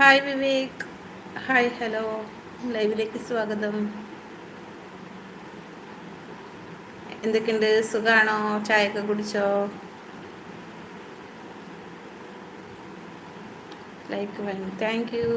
Hi Vivek hi hello ലൈവിലേക്ക് സ്വാഗതം. എന്തൊക്കെയുണ്ട്? സുഖാണോ? ചായയൊക്കെ കുടിച്ചോ? ലൈക്ക് വേണം താങ്ക് യു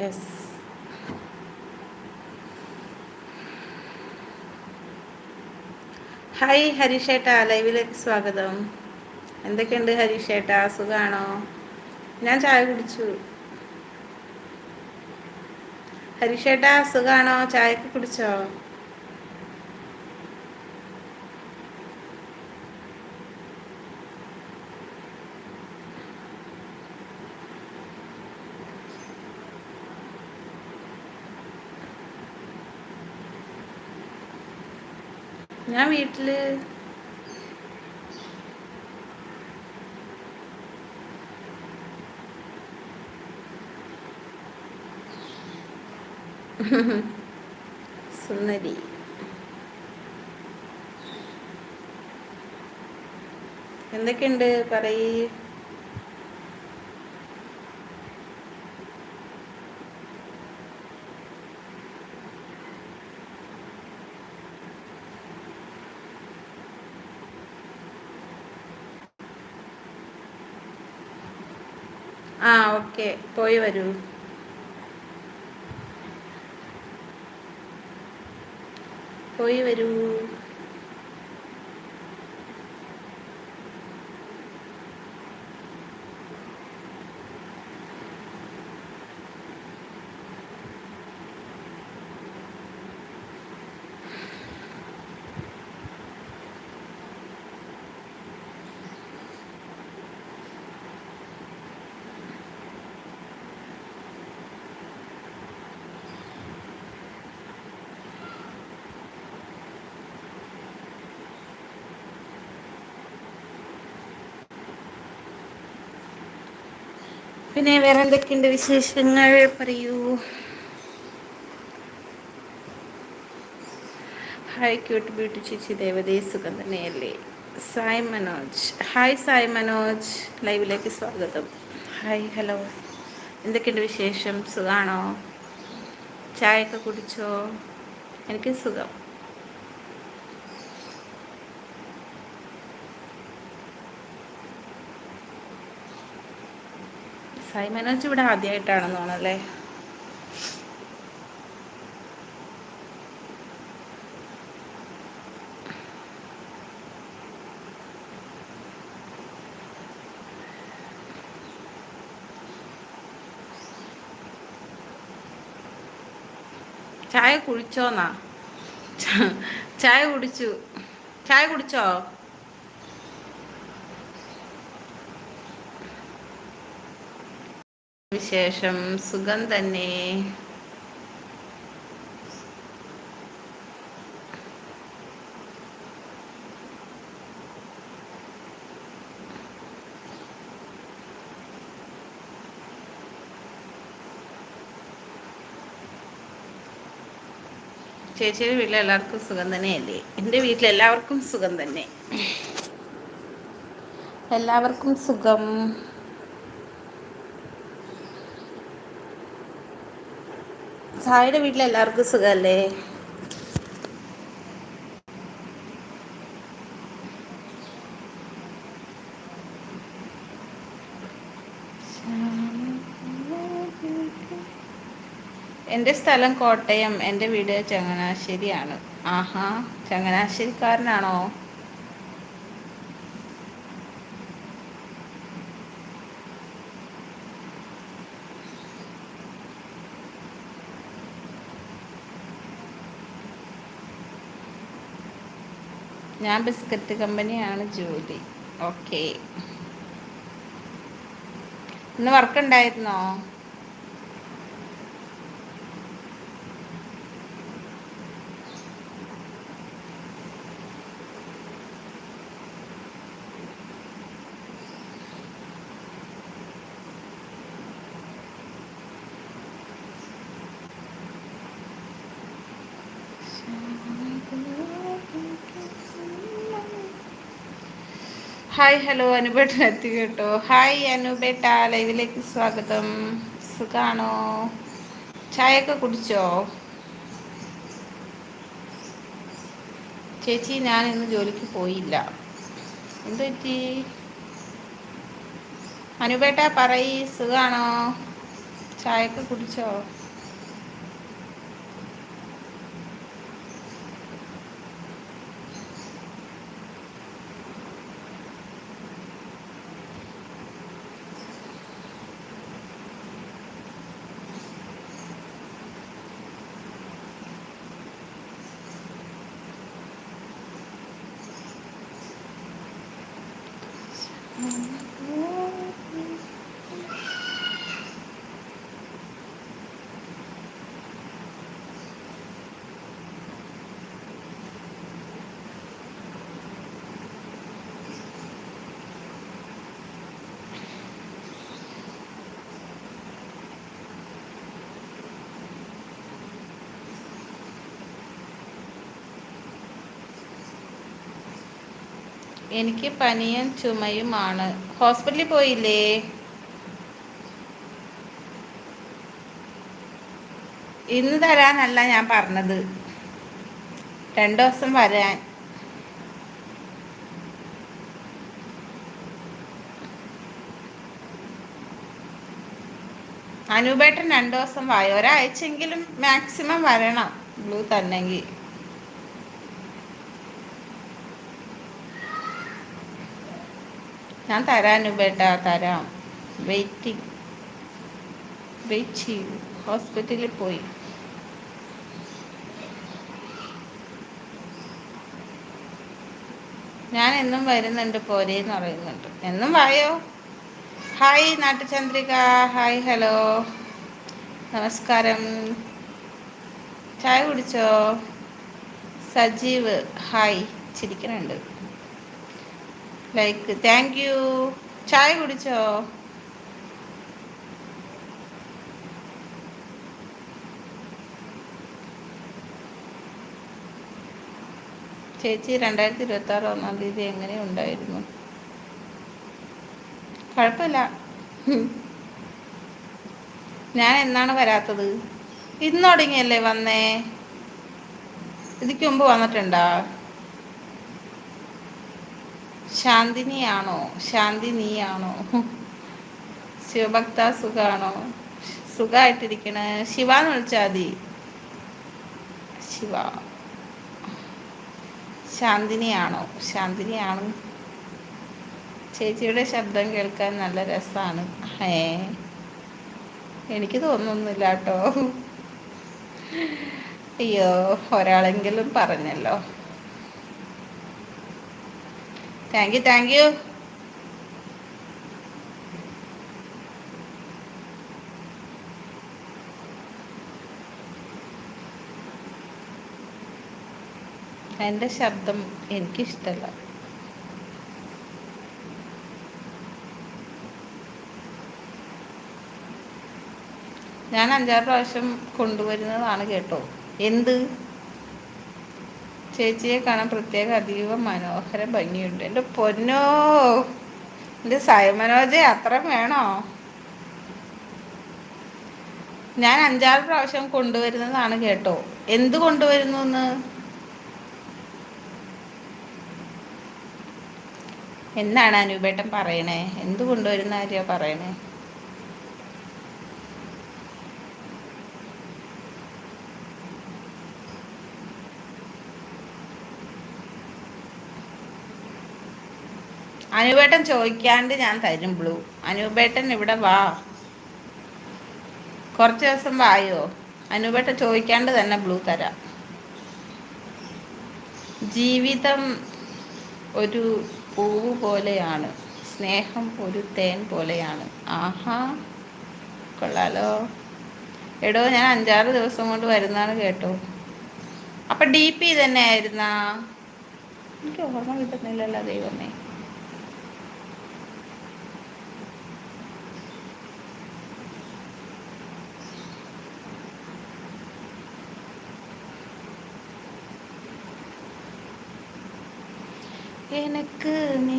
യെസ് ഹായ് ഹരീഷേട്ടാ. ലൈവിലേക്ക് സ്വാഗതം. എന്തൊക്കെയുണ്ട് ഹരീഷേട്ടാ? സുഖാണോ? ഞാൻ ചായ കുടിച്ചു. ഹരീഷേട്ടാ സുഖാണോ? ചായക്ക് കുടിച്ചോ? ഞാൻ വീട്ടിൽ സുന്ദരി. എന്തൊക്കെയുണ്ട് പറയ് ആ ഓക്കെ പോയി വരൂ. പോയി വരൂ. പിന്നെ വേറെ എന്തൊക്കെയുണ്ട് വിശേഷങ്ങൾ? പറയൂ. ഹായ് ക്യൂട്ട് ബ്യൂട്ടി ചേച്ചി ദേവതേ സുഖം തന്നെയല്ലേ? സായ് മനോജ്. ഹായ് സായ് മനോജ്. ലൈവിലേക്ക് സ്വാഗതം. ഹായ് ഹലോ എന്തൊക്കെയുണ്ട് വിശേഷം? സുഖാണോ? ചായയൊക്കെ കുടിച്ചോ? എനിക്ക് സുഖം. സൈമനോജ് ഇവിടെ ആദ്യമായിട്ടാണെന്ന് തോന്നല്ലേ ചായ കുടിച്ചോന്നാ? ചായ കുടിച്ചു. ചായ കുടിച്ചോ? വിശേഷം സുഖം തന്നെ. ചേച്ചിയുടെ വീട്ടിൽ എല്ലാവർക്കും സുഖം തന്നെയല്ലേ? എന്റെ വീട്ടിൽ എല്ലാവർക്കും സുഖം തന്നെ. എല്ലാവർക്കും സുഖം. സായിയുടെ വീട്ടിൽ എല്ലാവർക്കും സുഖമല്ലേ എന്റെ സ്ഥലം കോട്ടയം എന്റെ വീട് ചങ്ങനാശ്ശേരിയാണ്. ആഹാ ചങ്ങനാശ്ശേരിക്കാരനാണോ? ഞാൻ ബിസ്ക്കറ്റ് കമ്പനിയാണ് ജോലി. ഓക്കെ. ഇന്ന് വർക്ക് ഉണ്ടായിരുന്നോ Thank you. ഹായ് ഹലോ അനുപേട്ടൻ എത്തി കേട്ടോ ഹായ് അനുപേട്ട ലൈവിലേക്ക് സ്വാഗതം. സുഖാണോ? ചായയൊക്കെ കുടിച്ചോ? ചേച്ചി ഞാൻ ഇന്ന് ജോലിക്ക് പോയില്ല. എന്ത് പറ്റി? അനുപേട്ട പറയ്. സുഖാണോ? ചായയൊക്കെ കുടിച്ചോ? എനിക്ക് പനിയും ചുമയുമാണ്. ഹോസ്പിറ്റലിൽ പോയില്ലേ? ഇന്ന് തരാനല്ല ഞാൻ പറഞ്ഞത്. രണ്ടു ദിവസം വരാൻ. അനൂപേട്ടൻ രണ്ടു ദിവസം വായ. ഒരാഴ്ചയെങ്കിലും മാക്സിമം വരണം. ബ്ലൂ തന്നെങ്കിൽ ഞാൻ തരാൻ ബേട്ടാ തരാം. വെയിറ്റിംഗ് വെയിറ്റ് ചെയ്യൂ. ഹോസ്പിറ്റലിൽ പോയി. ഞാൻ എന്നും വരുന്നുണ്ട് പോരേന്ന് പറയുന്നുണ്ട്. എന്നും വായോ? ഹായ് നാട്ടുചന്ദ്രിക. ഹായ് ഹലോ നമസ്കാരം. ചായ കുടിച്ചോ? സജീവ് ഹായ് ചിരിക്കുന്നുണ്ട്. ലൈക്ക് താങ്ക് യു ചായ കുടിച്ചോ? ചേച്ചി രണ്ടായിരത്തി ഇരുപത്തി ആറ് ഒന്നാം തീയതി എങ്ങനെ ഉണ്ടായിരുന്നു? കുഴപ്പമില്ല. ഞാൻ എന്നാണ് വരാത്തത്? ഇന്നൊടങ്ങിയല്ലേ വന്നേ? ഇതിക്ക് മുമ്പ് വന്നിട്ടുണ്ടോ? ശാന്തിനിയാണോ? ശാന്തി നീയാണോ? ശിവഭക്ത സുഖാണോ? സുഖമായിട്ടിരിക്കണ ശിവ എന്ന് വിളിച്ചാൽ മതി. ശിവ. ശാന്തിനിയാണോ? ശാന്തിനിയാണ്. ചേച്ചിയുടെ ശബ്ദം കേൾക്കാൻ നല്ല രസമാണ് ഏ എനിക്ക് തോന്നുന്നില്ല കേട്ടോ. അയ്യോ ഒരാളെങ്കിലും പറഞ്ഞല്ലോ. താങ്ക് യു താങ്ക് യു എന്റെ ശബ്ദം എനിക്കിഷ്ടമല്ല ഞാൻ അഞ്ചാറ് പ്രാവശ്യം കൊണ്ടുവരുന്നതാണ് കേട്ടോ. എന്ത്? ചേച്ചിയെ കാണാൻ പ്രത്യേക അതീവ മനോഹര ഭംഗിയുണ്ട്. എന്റെ പൊന്നോ എന്റെ സയമനോജെ അത്ര വേണോ? ഞാൻ അഞ്ചാറ് പ്രാവശ്യം കൊണ്ടുവരുന്നതാണ് കേട്ടോ. എന്ത് കൊണ്ടുവരുന്നു എന്ന് എന്നാണ് അനുപേട്ടം പറയണേ? എന്ത് കൊണ്ടുവരുന്ന കാര്യമാണ് പറയണേ? അനുപേട്ടൻ ചോദിക്കാണ്ട് ഞാൻ തരും ബ്ലൂ. അനുപേട്ടൻ ഇവിടെ വാ. കുറച്ച് ദിവസം വായോ? അനുപേട്ടൻ ചോദിക്കാണ്ട് തന്നെ ബ്ലൂ തരാം. ജീവിതം ഒരു പൂവ് പോലെയാണ്. സ്നേഹം ഒരു തേൻ പോലെയാണ്. ആഹാ കൊള്ളാലോ. എടോ ഞാൻ അഞ്ചാറ് ദിവസം കൊണ്ട് വരുന്നതാണ് കേട്ടോ. അപ്പൊ ഡി പി തന്നെ ആയിരുന്നാ എനിക്ക് ഓർമ്മ കിട്ടുന്നില്ലല്ലോ ദൈവമേ. എനിക്ക് നീ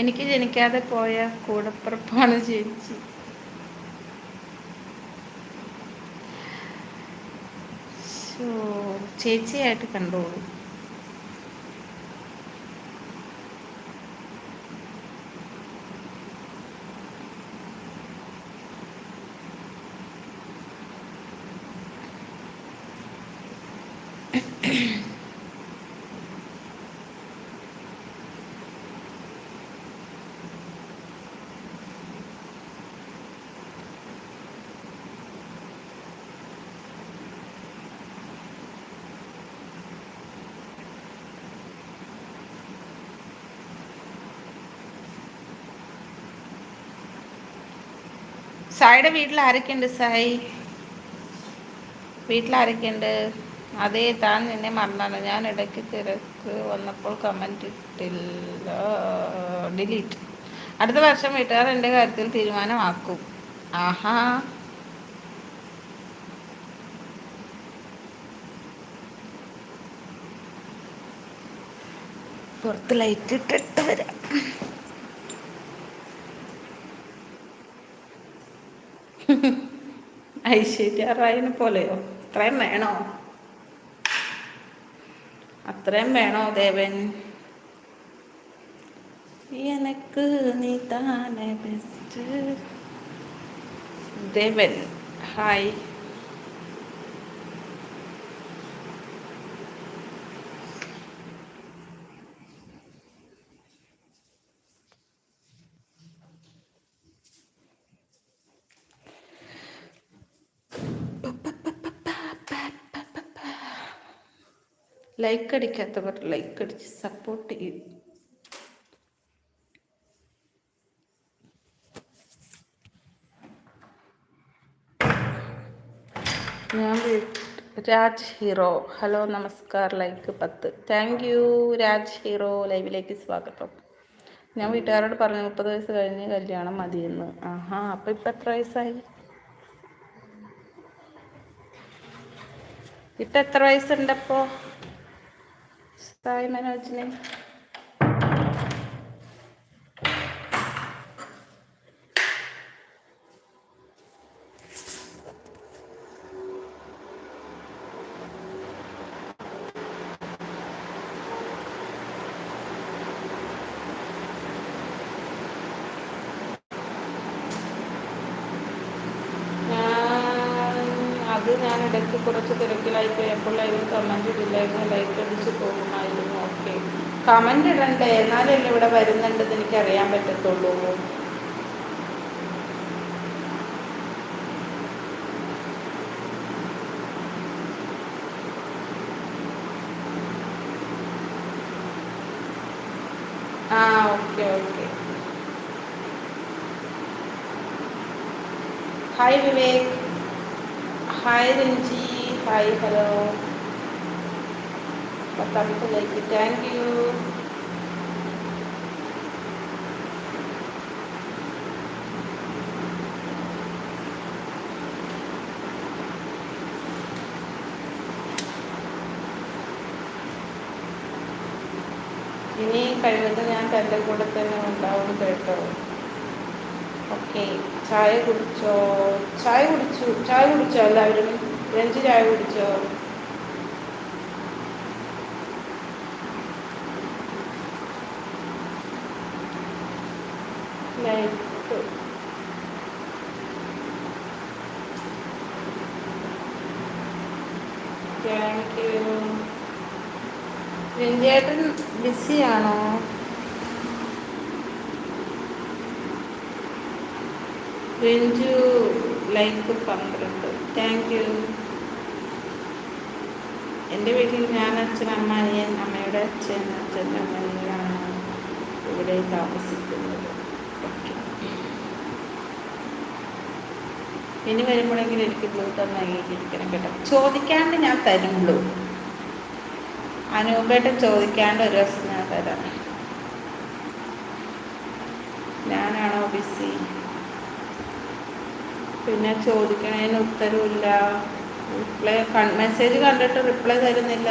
എനിക്ക് ജനിക്കാതെ പോയ കൂടപ്പുറപ്പാണ് ചേച്ചി. ചേച്ചിയായിട്ട് കണ്ടോളൂ. സായിയുടെ വീട്ടിൽ ആരൊക്കെയുണ്ട് സായി? വീട്ടിൽ ആരൊക്കെയുണ്ട്? അതേ താൻ നിന്നെ മറന്നാണ്. ഞാൻ ഇടയ്ക്ക് തിരക്ക് വന്നപ്പോൾ കമന്റ് ഇട്ടില്ല. ഡിലീറ്റ് അടുത്ത വർഷം വീട്ടുകാർ എന്റെ കാര്യത്തിൽ തീരുമാനമാക്കും. ആഹാ. പുറത്ത് ലൈറ്റ് ഇട്ടിട്ട് വരാം. ഐശ്വര്യ റായിനെ പോലെയോ? അത്രയും വേണോ? അത്രയും വേണോ ദേവൻ? എനക്ക് നീ താനെ ബെസ്റ്റ് ദേവൻ ഹായ് ലൈക്ക് അടിക്കാത്തവർ ലൈക്ക് അടിച്ച് സപ്പോർട്ട് ചെയ്യും. ഞാൻ രാജ് ഹീറോ. ഹലോ നമസ്കാർ. ലൈക്ക് പത്ത്. Thank you Raj hero. ലൈവിലേക്ക് സ്വാഗതം. ഞാൻ വീട്ടുകാരോട് പറഞ്ഞു മുപ്പത് വയസ്സ് കഴിഞ്ഞ് കല്യാണം മതിയെന്ന്. ആഹാ അപ്പം ഇപ്പം എത്ര വയസ്സായി? ഇപ്പം എത്ര വയസ്സുണ്ടപ്പോൾ സായി മനോജിനെ അത് ഞാൻ ഇടയ്ക്ക് കുറച്ച് തിരക്കിലായി പോയപ്പോൾ ലൈവിൽ കമന്റ് ഇടില്ലായിരുന്നു ലൈക്ക് അടിച്ച് പോകുമായിരുന്നു. ഓക്കെ. കമന്റ് ഇടണ്ടേ? എന്നാലല്ലേ ഇവിടെ വരുന്നുണ്ടെന്ന് എനിക്ക് അറിയാൻ പറ്റത്തുള്ളൂ. ആ okay okay. Hi Vivek. Hi Ranji. Hi hello. പത്താമത്തെ ലൈക്ക്. താങ്ക് യു ഇനി കഴിവതും ഞാൻ തന്റെ കൂടെ തന്നെ ഉണ്ടാവും കേട്ടോ. ഓക്കെ. ചായ കുടിച്ചോ? ചായ കുടിച്ചു. ചായ കുടിച്ചോ എല്ലാവരും? രഞ്ജി ചായ കുടിച്ചോ? Like. Thank you. ബിസിയാണോ? Ranju like പന്ത്രണ്ട്. താങ്ക് യു എന്റെ വീട്ടിൽ ഞാൻ അച്ഛൻ അമ്മ അനിയൻ അമ്മയുടെ അച്ഛൻ അച്ഛന്റെ അമ്മയാണ് ഇവിടെ താമസിക്കുന്നത്. ഇനി വരുമ്പോഴെങ്കിലും എനിക്ക് ബ്ലൂ നൽകിയിരിക്കണം കേട്ടോ. ചോദിക്കാണ്ട് ഞാൻ തരുള്ളൂ. അനൂപേട്ട ചോദിക്കാണ്ട് ഒരു ദിവസം ഞാൻ തരാം. ഞാനാണോ ബിസി പിന്നെ ചോദിക്കണതിന് ഉത്തരവില്ല. റിപ്ലൈ മെസ്സേജ് കണ്ടിട്ട് റിപ്ലൈ തരുന്നില്ല.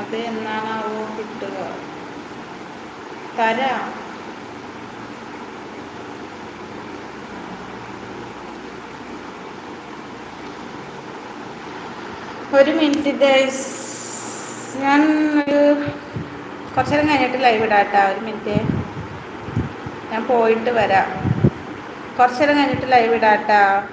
അത് എന്നാണാവോ കിട്ടുക? തരാം. ഒരു മിനിറ്റ് ഗൈസ്. ഞാൻ ഒരു കുറച്ചു നേരം കഴിഞ്ഞിട്ട് ലൈവ് ഇടാട്ടാ. ഒരു മിനിറ്റ്. ഞാൻ പോയിട്ട് വരാം. കുറച്ചു നേരം കഴിഞ്ഞിട്ട് ലൈവ് ഇടാട്ടാ.